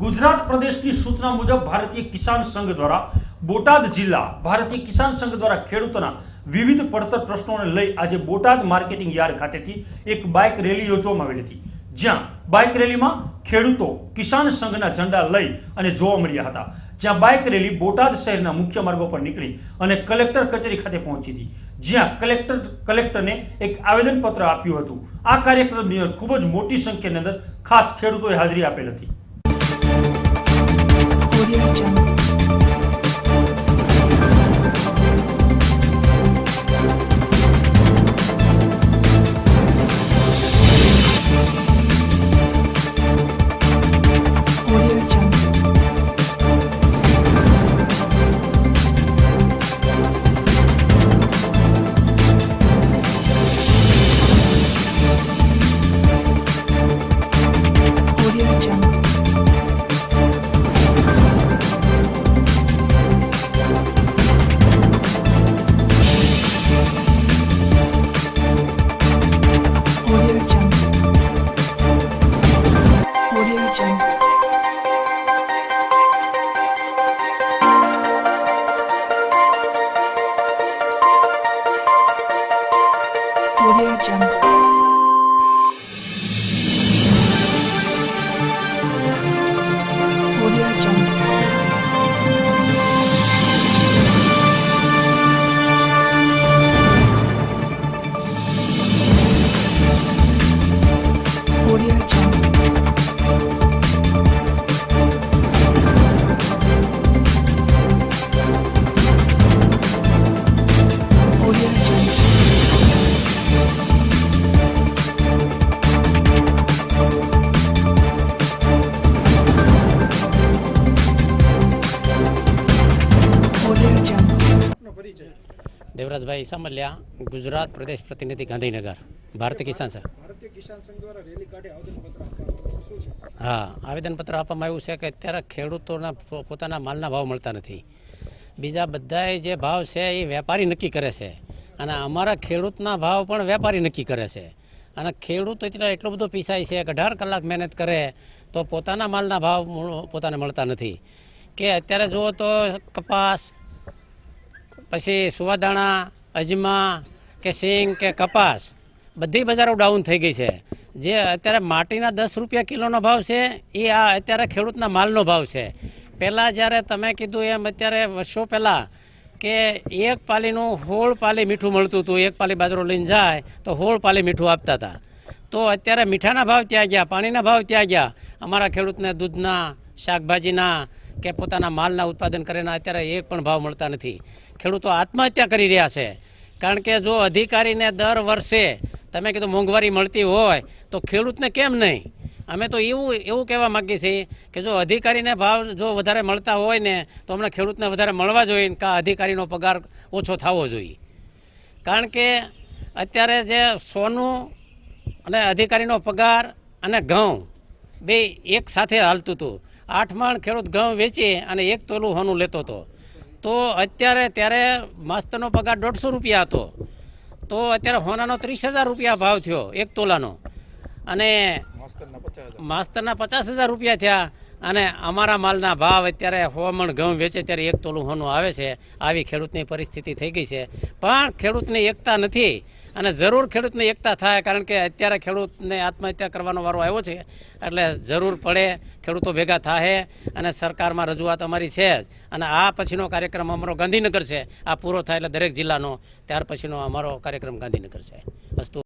ગુજરાત પ્રદેશની સૂચના મુજબ ભારતીય કિસાન સંઘ દ્વારા બોટાદ જિલ્લા ભારતીય કિસાન સંઘ દ્વારા ખેડૂતોના વિવિધ પડતર પ્રશ્નોને લઈ આજે બોટાદ માર્કેટિંગ યાર્ડ ખાતેથી એક બાઇક રેલી યોજવામાં આવેલી હતી. જ્યાં બાઇક રેલીમાં ખેડૂતો કિસાન સંઘના ઝંડા લઈ અને જોવા મળ્યા હતા. જ્યાં બાઇક રેલી બોટાદ શહેરના મુખ્ય માર્ગો પર નીકળી અને કલેક્ટર કચેરી ખાતે પહોંચી હતી. જ્યાં કલેક્ટર, કલેક્ટરને એક આવેદનપત્ર આપ્યું હતું. આ કાર્યક્રમની અંદર ખૂબ જ મોટી સંખ્યાની અંદર ખાસ ખેડૂતોએ હાજરી આપેલ હતી. Jungle. દેવરાજભાઈ સામલિયા ગુજરાત પ્રદેશ પ્રતિનિધિ ગાંધીનગર. ભારતીય કિસાન સંઘ. ભારતીય કિસાન સંઘ દ્વારા રેલી કાઢી આવેદનપત્ર આપવામાં હા આવેદનપત્ર આપવામાં આવ્યું છે કે અત્યારે ખેડૂતોના પોતાના માલના ભાવ મળતા નથી. બીજા બધાએ જે ભાવ છે એ વેપારી નક્કી કરે છે. અને અમારા ખેડૂતના ભાવ પણ વેપારી નક્કી કરે છે. અને ખેડૂત એટલે એટલો બધો પીસાય છે કે અઢાર કલાક મહેનત કરે તો પોતાના માલના ભાવ પોતાને મળતા નથી. કે અત્યારે જુઓ તો કપાસ પછી સુવાદાણા, અજમા કે સિંગ કે કપાસ, બધી બજારો ડાઉન થઈ ગઈ છે. જે અત્યારે માટીના દસ રૂપિયા કિલોનો ભાવ છે, એ આ અત્યારે ખેડૂતના માલનો ભાવ છે. પહેલાં જ્યારે તમે કીધું એમ, અત્યારે વર્ષો પહેલાં કે એક પાલીનું હોળ પાલી મીઠું મળતું હતું, એક પાલી બાજરો લઈને જાય, તો હોળ પાલી મીઠું આપતા હતા. તો અત્યારે મીઠાના ભાવ ત્યાં ગયા, પાણીના ભાવ ત્યાં ગયા. અમારા ખેડૂતને દૂધના, શાકભાજીના કે પોતાના માલના ઉત્પાદન કરેના અત્યારે એક પણ ભાવ મળતા નથી. ખેડૂતો આત્મહત્યા કરી રહ્યા છે. કારણ કે જો અધિકારીને દર વર્ષે તમે કીધું મોંઘવારી મળતી હોય, તો ખેડૂતને કેમ નહીં? અમે તો એવું એવું કહેવા માગીએ છીએ કે જો અધિકારીને ભાવ જો વધારે મળતા હોય ને, તો હમણાં ખેડૂતને વધારે મળવા જોઈએ ને કાં અધિકારીનો પગાર ઓછો થવો જોઈએ. કારણ કે અત્યારે જે સોનું અને અધિકારીનો પગાર અને ઘઉં બે એક સાથે હાલતું હતું. આઠ માણ ખેડૂત ઘઉં વેચી અને એક તોલું હોનું લેતો હતો. તો અત્યારે ત્યારે માસ્તરનો પગાર દોઢસો રૂપિયા હતો. તો અત્યારે હોનાનો ત્રીસ હજાર રૂપિયા ભાવ થયો એક તોલાનો. અને માસ્તરના પચાસ હજાર. રૂપિયા થયા અને અમારા માલના ભાવ અત્યારે હોમણ ઘઉં વેચે ત્યારે એક તોલું હોનું આવે છે. આવી ખેડૂતની પરિસ્થિતિ થઈ ગઈ છે. પણ ખેડૂતની એકતા નથી. અને જરૂર ખેડૂતની એકતા થાય, કારણ કે અત્યારે ખેડૂતને આત્મહત્યા કરવાનો વારો આવ્યો છે, એટલે જરૂર પડે ખેડૂતો ભેગા થાય અને સરકારમાં રજૂઆત અમારી છે જ. અને આ પછીનો કાર્યક્રમ અમારો ગાંધીનગર છે. આ પૂરો થાય એટલે દરેક જિલ્લાનો, ત્યાર પછીનો અમારો કાર્યક્રમ ગાંધીનગર છે. અસ્તુ